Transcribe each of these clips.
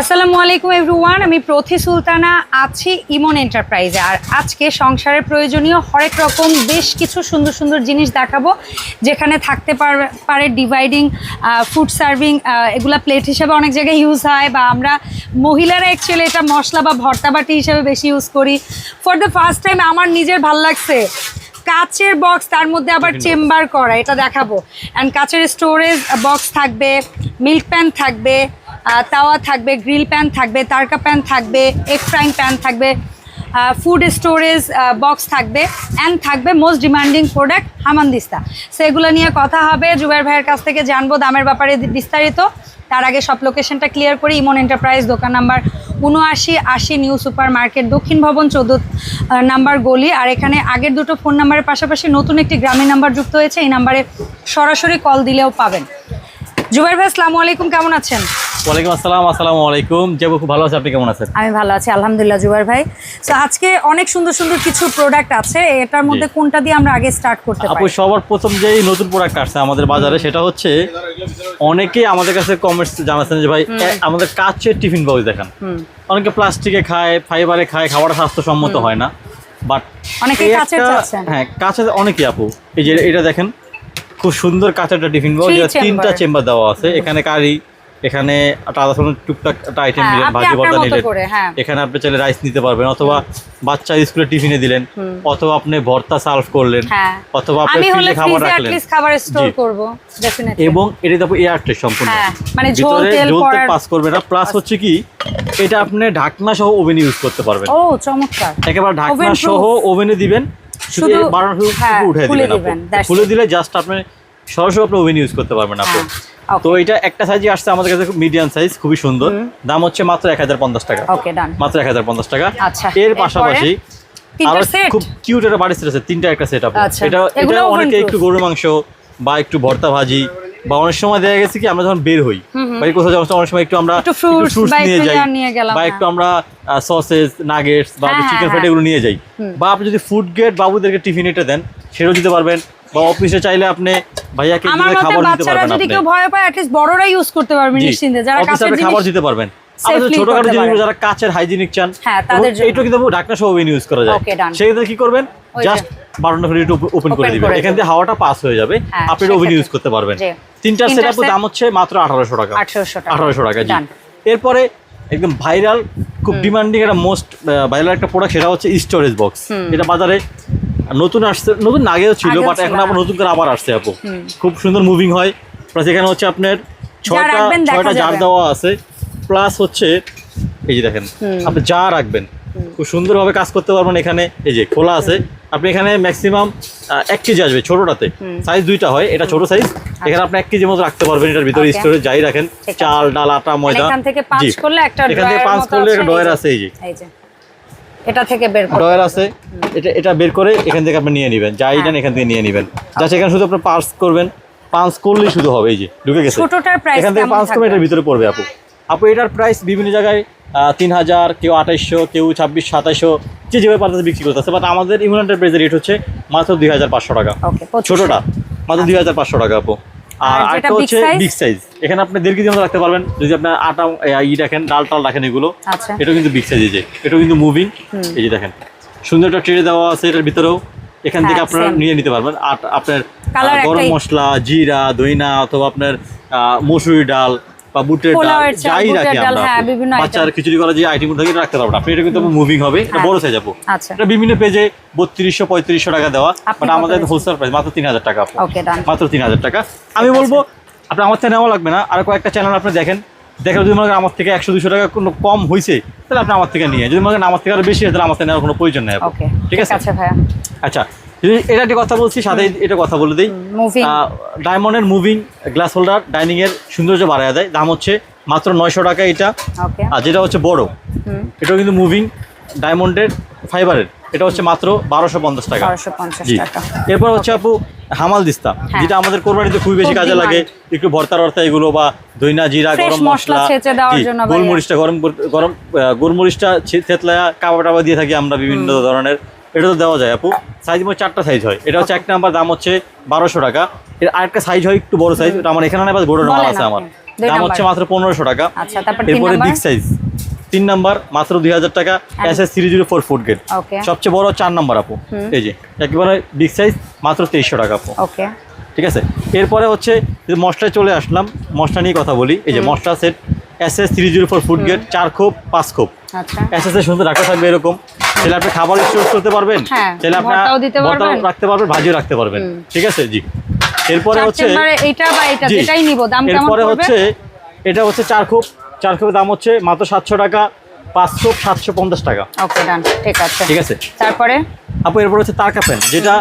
আসসালামু আলাইকুম এভরিওয়ান আমি প্রথি সুলতানা আছি ইমন এন্টারপ্রাইজে। আর আজকে সংসারের প্রয়োজনীয় হরেক রকম বেশ কিছু সুন্দর সুন্দর জিনিস দেখাবো যেখানে থাকতে পার- ডিভাইডিং ফুড সার্ভিং এগুলা প্লেট হিসেবে অনেক জায়গায় ইউজ হয় বা আমরা মহিলারা অ্যাকচুয়ালি এটা মশলা বা ভর্তা বাটি হিসেবে বেশি ইউজ করি। ফর দ্য ফার্স্ট টাইম আমার নিজের ভালো লাগছে। কাচের বক্স তার মধ্যে আবার চেম্বার করা এটা দেখাবো। অ্যান্ড কাচের স্টোরেজ বক্স থাকবে মিল্ক প্যান থাকবে তাওয়া থাকবে গ্রিল প্যান থাকবে, তারকা প্যান থাকবে এগ ফ্রাইং প্যান থাকবে ফুড স্টোরেজ বক্স থাকবে অ্যান্ড থাকবে মোস্ট ডিমান্ডিং প্রোডাক্ট হামানদিস্তা সো এগুলো নিয়ে কথা হবে জুবের ভাইয়ের কাছ থেকে জানব দামের ব্যাপারে বিস্তারিত। তার আগে সব লোকেশনটা ক্লিয়ার করি, ইমন এন্টারপ্রাইজ দোকান নাম্বার উনআশি আশি নিউ সুপার মার্কেট দক্ষিণ ভবন চৌদ্দ নাম্বার গলি। আর এখানে আগের দুটো ফোন নাম্বারের পাশাপাশি নতুন একটি গ্রামীণ নাম্বার যুক্ত হয়েছে, এই নাম্বারে সরাসরি কল দিলেও পাবেন। জুবাইর ভাই, আসসালামু আলাইকুম, কেমন আছেন? ওয়ালাইকুম আসসালাম আসসালামু আলাইকুম। যাব খুব ভালো আছে আপনি কেমন আছেন? আমি ভালো আছি আলহামদুলিল্লাহ জুবাইর ভাই। তো আজকে অনেক সুন্দর সুন্দর কিছু প্রোডাক্ট আছে। এটার মধ্যে কোনটা দিয়ে আমরা আগে স্টার্ট করতে আপু পারি? সবার প্রথম যেই নতুন প্রোডাক্ট আসছে আমাদের বাজারে সেটা হচ্ছে অনেকেই আমাদের কাছে কমেন্টস জানাচ্ছেন যে ভাই আমাদের কাচের টিফিন বক্স দেখান। অনেকে প্লাস্টিকে খায় ফাইবারে খায় খাবারটা স্বাস্থ্যসম্মত হয় না। বাট হ্যাঁ কাঁচের অনেকই আপু এই যে এটা দেখেন খুব সুন্দর কাঁচের একটা টিফিন বক্স তিনটা চেম্বার দেওয়া আছে। এখানে কারি এখানে টুকটাক একটা আইটেম হ্যাঁ, দিলেন ভাজি আপনার ভর্তা নিলেন। হ্যাঁ। এখানে আপনি চাইলে রাইস নিতে পারবেন অথবা বাচ্চা স্কুলে টিফিনে দিলেন অথবা আপনি ভর্তা সার্ভ করলেন হ্যাঁ। অথবা আপনি ফ্রিজে খাবার রাখলেন। খাবার স্টোর করব ডেফিনেটলি এবং এটা দেখো এয়ারটেল সম্পূর্ণ। হ্যাঁ, মানে ঝোল তেল পাস করবে না প্লাস হচ্ছে কি এটা আপনি ঢাকনা সহ ওভেন ইউজ করতে পারবেন। ও চমৎকার। একেবারে ঢাকনা সহ ওভেনে দিবেন শুধু শুধু- বারো হ্যাঁ, উঠে দিবেন খুলে দিলে জাস্ট আপনি সরাসরি আপনি ওভেন ইউজ করতে পারবেন আপু। হ্যাঁ, তো এটা একটা সাইজে আসছে আমাদের কাছে মিডিয়াম সাইজ খুবই সুন্দর। দাম হচ্ছে মাত্র এক হাজার পঞ্চাশ টাকা। মাত্র এক হাজার পঞ্চাশ টাকা। আচ্ছা, এর পাশাপাশি আরও খুব কিউট একটা বাড়ি সেট আছে তিনটা একটা সেট আপ। আচ্ছা, এটা এটা অনেকে একটু গরুর মাংস বা একটু ভর্তা ভাজি বা অনেক সময় দেখা গেছে কি আমরা যখন বের হই বা কোথাও যাওয়ার সময় অনেক সময় একটু আমরা একটু fruits fruits নিয়ে যাই বা হ্যাঁ। একটু আমরা সসেজ নাগেটস বা হ্যাঁ, চিকেন হ্যাঁ, ফ্রাইড হ্যাঁ। এগুলো নিয়ে যাই। বা আপনি যদি ফুড গেট বাবুদেরকে টিফিন এটা দেন সেটাও দিতে পারবেন। বা অফিসে চাইলে আপনি ভাইয়াকে খাবার দিতে বাচ্চারা পারবেন যদি কেউ ভয় পায় অ্যাটলিস্ট বড়রা ইউজ করতে পারবে নিশ্চিন্তে। যারা কাছের আপনি খাবার দিতে পারবেন। ছোটখাটো জিনিসগুলো যারা কাচের হাইজিনিক চান হ্যাঁ। এইটা কিন্তু ঢাকনা সহ ইউজ করা যায়. সেক্ষেত্রে কি করবেন? জাস্ট ওপেন করে দিবেন। এখান থেকে হাওয়াটা পাস হয়ে যাবে। হ্যাঁ, আপনি ওভেন ইউজ করতে পারবেন। তিনটার তিনটার দাম হচ্ছে মাত্র আঠারোশো টাকা। 1800 টাকা। আঠারোশো টাকা জি। এরপরে একদম ভাইরাল খুব ডিমান্ডিং একটা মোস্ট ভাইরাল একটা প্রোডাক্ট সেটা হচ্ছে স্টোরেজ বক্স এটা বাজারে নতুন আসছে নতুন আগেও ছিল বাট এখন আবার। নতুন করে আবার আসছে আপু। খুব সুন্দর মুভিং হয়। প্লাস এখানে হচ্ছে আপনার ছয়টা ছয়টা জার দেওয়া আছে। প্লাস হচ্ছে এই যে দেখেন আপনি যা রাখবেন খুব সুন্দরভাবে কাজ করতে পারবেন এখানে। এই যে খোলা আছে। আপনি এখানে ম্যাক্সিমাম এক কেজি আসবে ছোটটাতে। সাইজ দুইটা হয় এটা ছোট সাইজ এখানে আপনি এক কেজির মতো রাখতে পারবেন এটার ভিতরে. স্টোরেজ যাই রাখেন। চাল ডাল আটা ময়দা। এখান থেকে পাঁচ। করলে একটা করলে আছে, এই যে। যে যে এটা থেকে বের করো ডয়ার আছে। এটা এটা বের করে এখান থেকে আপনি নিয়ে নেবেন। যাই হ্যাঁ। নেন এখান থেকে নিয়ে নেবেন। জাস্ট এখানে শুধু আপনি পার্স করবেন। পাঁচ করলেই শুধু হবে এই যে ঢুকে গেছে। ছোটটার price এখান থেকে পাঁচ করবেন এটার ভিতরে পড়বে আপু। আপু এটার প্রাইস বিভিন্ন জায়গায় তিন হাজার কেউ আঠাইশশো কেউ ছাব্বিশ সাতাইশশো যে যেভাবে পারতেছে বিক্রি করতেছে। বাট আমাদের ইমুলেন্টের প্রাইসের রেট হচ্ছে মাত্র দুই হাজার পাঁচশো টাকা। ছোটটা মাত্র দুই হাজার পাঁচশো টাকা আপু। আর হচ্ছে? বিগ সাইজ এখানে আপনি দেড় কেজি মতো রাখতে পারবেন। যদি আপনার আটা ই রাখেন ডাল টাল রাখেন এগুলো আচ্ছা। এটা কিন্তু বিগ সাইজ এই যে। এটা কিন্তু মুভিং এই যে দেখেন সুন্দর একটা ট্রে দেওয়া আছে এটার ভিতরেও। এখান থেকে হ্যাঁ, আপনারা নিয়ে নিতে পারবেন। আর আপনার গরম মশলা জিরা দইনা অথবা আপনার মসুরি ডাল বা বুটের ডাল যাই রাখি আমরা হ্যাঁ, বাচ্চার খিচুড়ি করা যে আইটেম থাকে এটা রাখতে পারবেন আপনি এটা কিন্তু মুভিং হবে এটা হ্যাঁ। বড় সাইজ আপু আচ্ছা। এটা বিভিন্ন পেজে বত্রিশশো পঁয়ত্রিশশো টাকা দেওয়া বাট আমাদের হোলসেল প্রাইস মাত্র তিন হাজার টাকা মাত্র তিন হাজার টাকা। আমি বলব আপনি আমার থেকে নেওয়া লাগবে না। আর কয়েকটা চ্যানেল আপনি দেখেন। দেখেন যদি মনে আমার থেকে একশো দুশো টাকা কোনো কম হয়েছে তাহলে আপনি আমার থেকে নিয়ে যদি মনে আমার থেকে আরও বেশি হয় তাহলে আমার থেকে নেওয়ার কোনো প্রয়োজন নেই ঠিক আছে? আচ্ছা এটা একটা কথা বলছি সাথে এটা কথা বলে দিই। ডায়মন্ডের মুভিং গ্লাস হোল্ডার ডাইনিং এর সৌন্দর্য বাড়ায় দেয়। দাম হচ্ছে মাত্র নয়শো টাকা এটা। আর যেটা হচ্ছে বড় এটাও কিন্তু মুভিং ডায়মন্ডের ফাইবারের এটা হচ্ছে মাত্র বারোশো পঞ্চাশ টাকা। জি। এরপর হচ্ছে আপু হামাল দিস্তা। হ্যাঁ। যেটা আমাদের কোরবানিতে খুবই বেশি কাজে লাগে একটু ভর্তা টর্তা এগুলো বা দইনা জিরা গরম মশলা। গোলমরিচটা গরম গরম গোলমরিচটা থেতলায়া কাবা টাবা দিয়ে থাকি আমরা বিভিন্ন ধরনের। এটা তো দেওয়া যায় আপু। সাইজ মধ্যে চারটা সাইজ হয়। এটা হচ্ছে এক নাম্বার দাম হচ্ছে বারোশো টাকা। এর আরেকটা সাইজ হয় একটু বড় সাইজ ওটা আমার এখানে নাই বড় নাম বলেন আছে আমার। দাম হচ্ছে মাত্র পনেরোশো টাকা। আচ্ছা এরপরে নাম্বার বিগ সাইজ তিন নাম্বার মাত্র দুই হাজার টাকা S S three zero four foot gate সবচেয়ে বড় চার নাম্বার আপু। এই যে একেবারে বিগ সাইজ মাত্র তেইশশো টাকা আপু। ওকে ঠিক আছে? এরপরে হচ্ছে মশলায় চলে আসলাম মশলা নিয়ে কথা বলি। এই যে মশলা set S S three zero four food gate চার খোপ পাঁচ খোপ। আচ্ছা। এস এস এর সুন্দর রাখা থাকবে এরকম। তাহলে আপনি খাবার স্টোর করতে পারবেন। হ্যাঁ, তাহলে আপনার ভর্তাও। রাখতে পারবেন ভাজিও রাখতে পারবেন। ঠিক আছে? জি। এরপরে হচ্ছে চেম্বারে বা এটা যেটাই নিব দাম কেমন এরপরে হচ্ছে এটা হচ্ছে চার খোপ চার খোপের দাম হচ্ছে মাত্র সাতশো টাকা পাঁচশো সাতশো পঞ্চাশ টাকা। ওকে ডান ঠিক আছে। ঠিক আছে? তারপরে? আপু এরপর হচ্ছে তারকা প্যান যেটা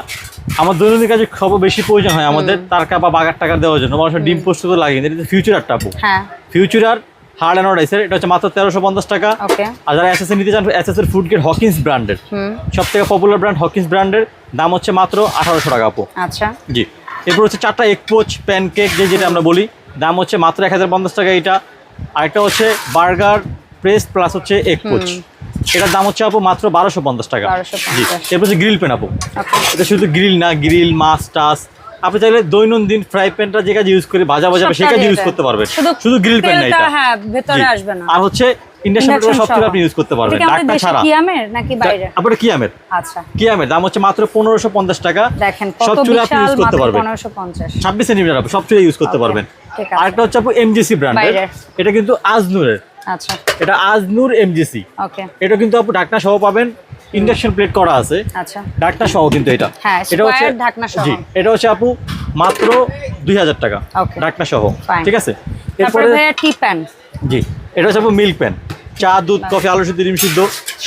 আমার দৈনন্দিন কাজে খবর বেশি প্রয়োজন হয় আমাদের তারকা বা বাগার টাকা দেওয়ার জন্য। মানুষের ডিম প্রস্তুত লাগে এটা ফিউচারটা আপু। হ্যাঁ। ফিউচার হার্ড অ্যান্ড রাইসের এটা হচ্ছে মাত্র তেরোশো পঞ্চাশ টাকা। আর যারা এসএস নিতে চান এসএস এর ফুড গেট হকিন্স ব্র্যান্ডের সব থেকে পপুলার ব্র্যান্ড হকিন্স ব্র্যান্ডের দাম হচ্ছে মাত্র আঠারোশো টাকা আপু। আচ্ছা। জি। এরপর হচ্ছে চারটা এক পোচ প্যানকেক যে যেটা আমরা বলি দাম হচ্ছে মাত্র এক হাজার পঞ্চাশ টাকা এটা। আরেকটা হচ্ছে বার্গার প্রেস প্লাস হচ্ছে এক পোচ এটার দাম হচ্ছে আপু মাত্র বারোশো পঞ্চাশ টাকা। জি। এরপর হচ্ছে গ্রিল প্যান আপু। এটা শুধু গ্রিল না গ্রিল মাছ টাস আপনি চাইলে দৈনন্দিন ফ্রাই প্যানটা যে কাজে ইউজ করে ভাজা ভাজা সে কাজে ইউজ করতে পারবেন শুধু- গ্রিল প্যান না এটা। হ্যাঁ, ভেতরে আসবে না। আর হচ্ছে ইন্ডাকশন সব কিছু আপনি ইউজ করতে পারবেন। ডাকটা ছাড়া। কিয়ামের নাকি বাইরে আপনার আচ্ছা। দাম হচ্ছে মাত্র পনেরোশো পঞ্চাশ টাকা। দেখেন সব চুলে আপনি ইউজ করতে পারবেন। আপনি সব চুলে ইউজ করতে পারবেন। আরেকটা হচ্ছে আপু এমজিসি ব্র্যান্ডের এটা কিন্তু আজনুরের। আচ্ছা। এটা আজনুর এমজিসি ওকে। এটা কিন্তু ঢাকনা সহ পাবেন। ইন্ডাকশন প্লেট করা আছে। আচ্ছা। ঢাকনা সহ কিন্তু এটা। হ্যাঁ, এটা হচ্ছে ঢাকনা সহ। জি এটা হচ্ছে আপু মাত্র দুই হাজার টাকা। Okay. ঢাকনা সহ। ঠিক আছে? এরপরে ভাইয়া টি প্যান জি এটা হচ্ছে আপু মিল্ক প্যান চা দুধ কফি আলু সিদ্ধ ডিম সিদ্ধ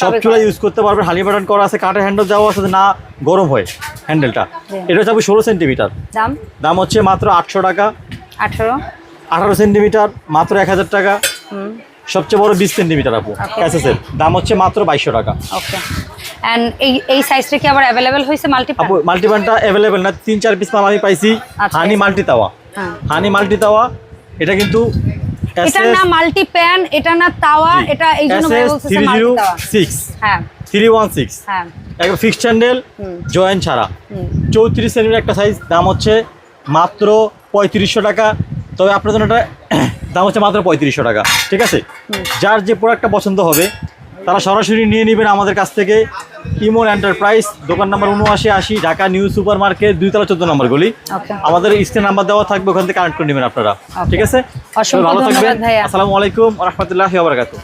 সব চুলা ইউজ করতে পারবেন। হালি বাটন করা আছে কাঠের হ্যান্ডেল দেওয়া আছে না গরম হয় হ্যান্ডেলটা এটা হচ্ছে আপু ষোলো সেন্টিমিটার দাম? দাম হচ্ছে মাত্র আটশো টাকা। আঠারো? আঠারো সেন্টিমিটার মাত্র এক হাজার টাকা। সবচেয়ে বড় বিশ সেন্টিমিটার আপু. এসএসএল দাম হচ্ছে মাত্র বাইশশো টাকা। ওকে এন্ড এই এই সাইজটা কি আবার অ্যাভেলেবেল হয়েছে মাল্টি আপু মাল্টিপ্যানটা অ্যাভেলেবেল না তিন চার পিস মাল আমি পাইছি আচ্ছা, হানি মাল্টি তাওয়া হ্যাঁ। হানি মাল্টি তাওয়া এটা কিন্তু এটা না মাল্টি প্যান এটা না তাওয়া এটা এই জন্য বলতেছে মাল্টি জিরো তাওয়া সিক্স হ্যাঁ। থ্রি ওয়ান সিক্স হ্যাঁ। একবার ফিক্সড হ্যান্ডেল জয়েন্ট ছাড়া। হুম। চৌত্রিশ সেন্টিমিটার একটা সাইজ দাম হচ্ছে মাত্র পঁয়ত্রিশশো টাকা। তবে আপনার জন্য এটা দাম হচ্ছে মাত্র পঁয়ত্রিশশো টাকা। ঠিক আছে? যার যে প্রোডাক্টটা পছন্দ হবে তারা সরাসরি নিয়ে নেবেন আমাদের কাছ থেকে। ইমন এন্টারপ্রাইজ দোকান নাম্বার উনআশি আশি ঢাকা নিউ সুপার মার্কেট দুইতলা চোদ্দ নম্বর গলি। আমাদের স্ক্রিন নাম্বার দেওয়া থাকবে ওখান থেকে কানেক্ট করে নেবেন আপনারা। ঠিক আছে? ভালো থাকবেন। আসসালামু আলাইকুম রহমতুল্লাহ বারকাতু